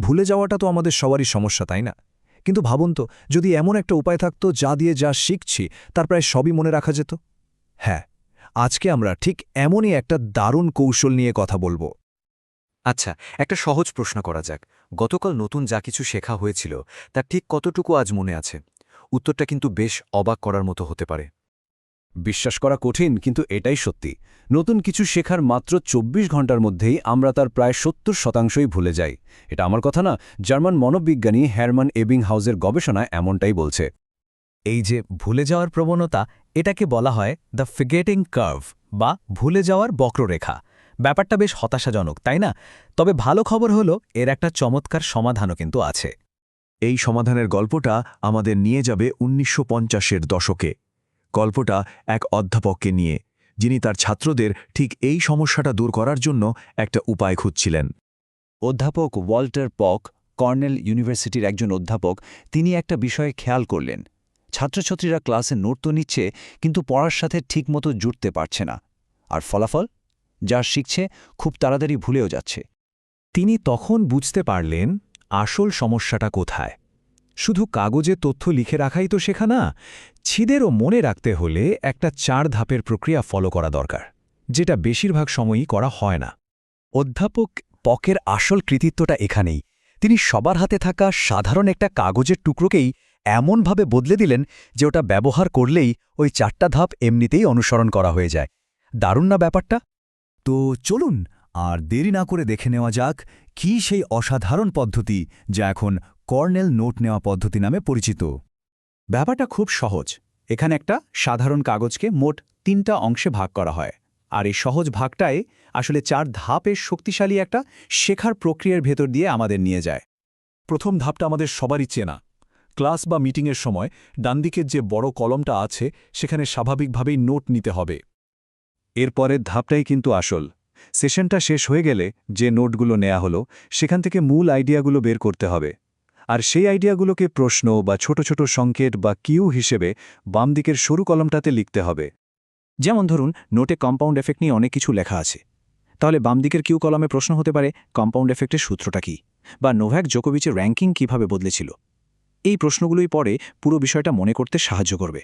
ভুলে যাওয়াটা তো আমাদের সবারই সমস্যা, তাই না? কিন্তু ভাবুন তো, যদি এমন একটা উপায় থাকতো যা দিয়ে যা শিখছি, তার প্রায় সবই মনে রাখা যেত? হ্যাঁ আজকে আমরা ঠিক এমনই একটা দারুণ কৌশল নিয়ে কথা বলব। আচ্ছা একটা সহজ প্রশ্ন করা যাক। গতকাল নতুন যা কিছু শেখা হয়েছিল তার ঠিক কতটুকু আজ মনে আছে? উত্তরটা কিন্তু বেশ অবাক করার মতো হতে পারে। বিশ্বাস করা কঠিন, কিন্তু এটাই সত্যি। নতুন কিছু শেখার মাত্র ২৪ ঘণ্টার মধ্যেই আমরা তার প্রায় সত্তর শতাংশই ভুলে যাই। এটা আমার কথা না, জার্মান মনোবিজ্ঞানী হ্যারমান এবিং হাউসের গবেষণায় এমনটাই বলছে। এই যে ভুলে যাওয়ার প্রবণতা, এটাকে বলা হয় দ্য ফিগেটিং কার্ভ বা ভুলে যাওয়ার বক্ররেখা। ব্যাপারটা বেশ হতাশাজনক, তাই না? তবে ভালো খবর হলো, এর একটা চমৎকার সমাধানও কিন্তু আছে। এই সমাধানের গল্পটা আমাদের নিয়ে যাবে উনিশশো দশকে। গল্পটা এক অধ্যাপককে নিয়ে, যিনি তার ছাত্রদের ঠিক এই সমস্যাটা দূর করার জন্য একটা উপায় খুঁজছিলেন। অধ্যাপক ওয়াল্টার পক, কর্নেল ইউনিভার্সিটির একজন অধ্যাপক, তিনি একটা বিষয়ে খেয়াল করলেন। ছাত্রছাত্রীরা ক্লাসে নোট তো নিচ্ছে, কিন্তু পড়ার সাথে ঠিকমতো জুটতে পারছে না। আর ফলাফল? যা শিখছে, খুব তাড়াতাড়ি ভুলেও যাচ্ছে। তিনি তখন বুঝতে পারলেন আসল সমস্যাটা কোথায়। শুধু কাগজে তথ্য লিখে রাখাই তো শেখা না ছিদেরও মনে রাখতে হলে একটা চার ধাপের প্রক্রিয়া ফলো করা দরকার, যেটা বেশিরভাগ সময়ই করা হয় না। অধ্যাপক পকের আসল কৃতিত্বটা এখানেই। তিনি সবার হাতে থাকা সাধারণ একটা কাগজের টুকরোকেই এমনভাবে বদলে দিলেন যে ওটা ব্যবহার করলেই ওই চারটা ধাপ এমনিতেই অনুসরণ করা হয়ে যায়। দারুণ না ব্যাপারটা? তো চলুন আর দেরি না করে দেখে নেওয়া যাক কি সেই অসাধারণ পদ্ধতি যা এখন কর্নেল নোট নেওয়া পদ্ধতি নামে পরিচিত। ব্যাপারটা খুব সহজ। এখানে একটা সাধারণ কাগজকে মোট তিনটা অংশে ভাগ করা হয়। আর এই সহজ ভাগটাই আসলে চার ধাপের শক্তিশালী একটা শেখার প্রক্রিয়ার ভেতর দিয়ে আমাদের নিয়ে যায়। প্রথম ধাপটা আমাদের সবারই চেনা। ক্লাস বা মিটিংয়ের সময় ডানদিকের যে বড় কলমটা আছে, সেখানে স্বাভাবিকভাবেই নোট নিতে হবে। এরপরের ধাপটাই কিন্তু আসল। সেশনটা শেষ হয়ে গেলে যে নোটগুলো নেওয়া হলো, সেখান থেকে মূল আইডিয়াগুলো বের করতে হবে। আর সেই আইডিয়াগুলোকে প্রশ্ন বা ছোট ছোট সংকেত বা কিউ হিসেবে বাম দিকের সরু কলমটাতে লিখতে হবে। যেমন ধরুন, নোটে কম্পাউন্ড এফেক্ট নিয়ে অনেক কিছু লেখা আছে। তাহলে বাম দিকের কিউ কলমে প্রশ্ন হতে পারে কম্পাউন্ড এফেক্টের সূত্রটা কি? বা নোভ্যাক জোকোভিচের র্যাঙ্কিং কীভাবে বদলেছিল? এই প্রশ্নগুলোই পরে পুরো বিষয়টা মনে করতে সাহায্য করবে।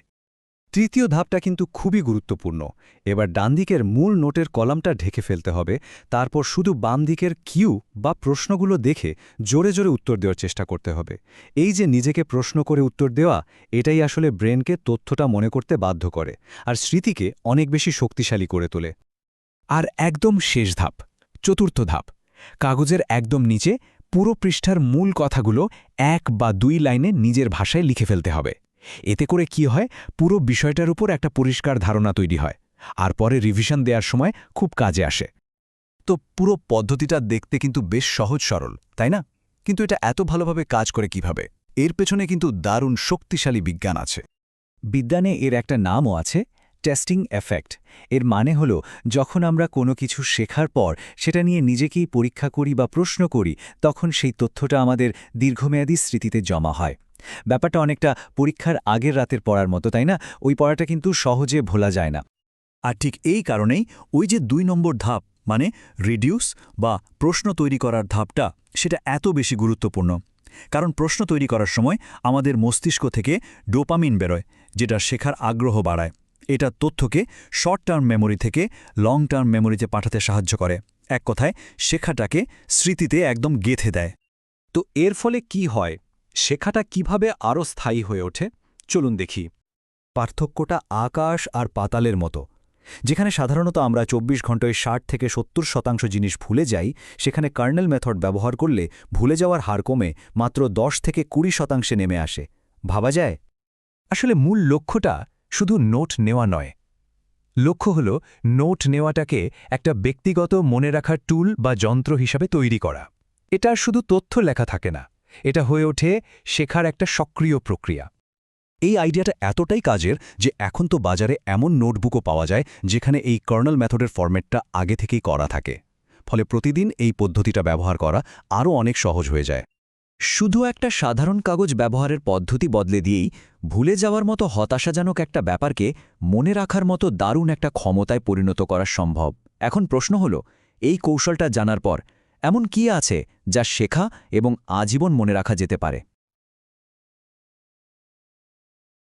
তৃতীয় ধাপটা কিন্তু খুবই গুরুত্বপূর্ণ। এবার ডান দিকের মূল নোটের কলামটা ঢেকে ফেলতে হবে। তারপর শুধু বাম দিকের কিউ বা প্রশ্নগুলো দেখে জোরে জোরে উত্তর দেওয়ার চেষ্টা করতে হবে। এই যে নিজেকে প্রশ্ন করে উত্তর দেওয়া, এটাই আসলে ব্রেনকে তথ্যটা মনে করতে বাধ্য করে আর স্মৃতিকে অনেক বেশি শক্তিশালী করে তোলে। আর একদম শেষ ধাপ, চতুর্থ ধাপ, কাগজের একদম নিচে পুরো পৃষ্ঠার মূল কথাগুলো এক বা দুই লাইনে নিজের ভাষায় লিখে ফেলতে হবে। এতে করে কি হয়? পুরো বিষয়টার উপর একটা পরিষ্কার ধারণা তৈরি হয়। আর পরে রিভিশন দেওয়ার সময় খুব কাজে আসে। তো পুরো পদ্ধতিটা দেখতে কিন্তু বেশ সহজ সরল, তাই না? কিন্তু এটা এত ভালোভাবে কাজ করে কীভাবে? এর পেছনে কিন্তু দারুণ শক্তিশালী বিজ্ঞান আছে। বিজ্ঞানে এর একটা নামও আছে টেস্টিং এফেক্ট এর মানে হল, যখন আমরা কোনো কিছু শেখার পর সেটা নিয়ে নিজেকেই পরীক্ষা করি বা প্রশ্ন করি, তখন সেই তথ্যটা আমাদের দীর্ঘমেয়াদী স্মৃতিতে জমা হয়। ব্যাপারটা অনেকটা পরীক্ষার আগের রাতের পড়ার মতো, তাই না? ওই পড়াটা কিন্তু সহজে ভোলা যায় না। আর ঠিক এই কারণেই ওই যে দুই নম্বর ধাপ মানে রিডিউস বা প্রশ্ন তৈরি করার ধাপটা, সেটা এত বেশি গুরুত্বপূর্ণ। কারণ প্রশ্ন তৈরি করার সময় আমাদের মস্তিষ্ক থেকে ডোপামিন বেরোয়, যেটা শেখার আগ্রহ বাড়ায়। এটা তথ্যকে শর্ট টার্ম মেমোরি থেকে লং টার্ম মেমোরিতে পাঠাতে সাহায্য করে। এক কথায়, শেখাটাকে স্মৃতিতে একদম গেথে দেয়। তো এর ফলে কি হয়? শেখাটা কীভাবে আরও স্থায়ী হয়ে ওঠে? চলুন দেখি। পার্থক্যটা আকাশ আর পাতালের মতো। যেখানে সাধারণত আমরা ২৪ ঘন্টায় ষাট থেকে সত্তর শতাংশ জিনিস ভুলে যাই, সেখানে কার্নেল মেথড ব্যবহার করলে ভুলে যাওয়ার হার কমে মাত্র ১০ থেকে কুড়ি শতাংশে নেমে আসে। ভাবা যায়? আসলে মূল লক্ষ্যটা শুধু নোট নেওয়া নয়। লক্ষ্য হল নোট নেওয়াটাকে একটা ব্যক্তিগত মনে রাখার টুল বা যন্ত্র হিসাবে তৈরি করা। এটা শুধু তথ্য লেখা থাকে না। এটা হয়ে ওঠে শেখার একটা সক্রিয় প্রক্রিয়া। এই আইডিয়াটা এতটাই কাজের যে এখন তো বাজারে এমন নোটবুকও পাওয়া যায় যেখানে এই কর্নাল মেথডের ফরম্যাটটা আগে থেকেই করা থাকে। ফলে প্রতিদিন এই পদ্ধতিটা ব্যবহার করা আরও অনেক সহজ হয়ে যায়। শুধু একটা সাধারণ কাগজ ব্যবহারের পদ্ধতি বদলে দিয়েই ভুলে যাওয়ার মতো হতাশাজনক একটা ব্যাপারকে মনে রাখার মতো দারুণ একটা ক্ষমতায় পরিণত করা সম্ভব। এখন প্রশ্ন হল, এই কৌশলটা জানার পর এমন কি আছে যা শেখা এবং আজীবন মনে রাখা যেতে পারে?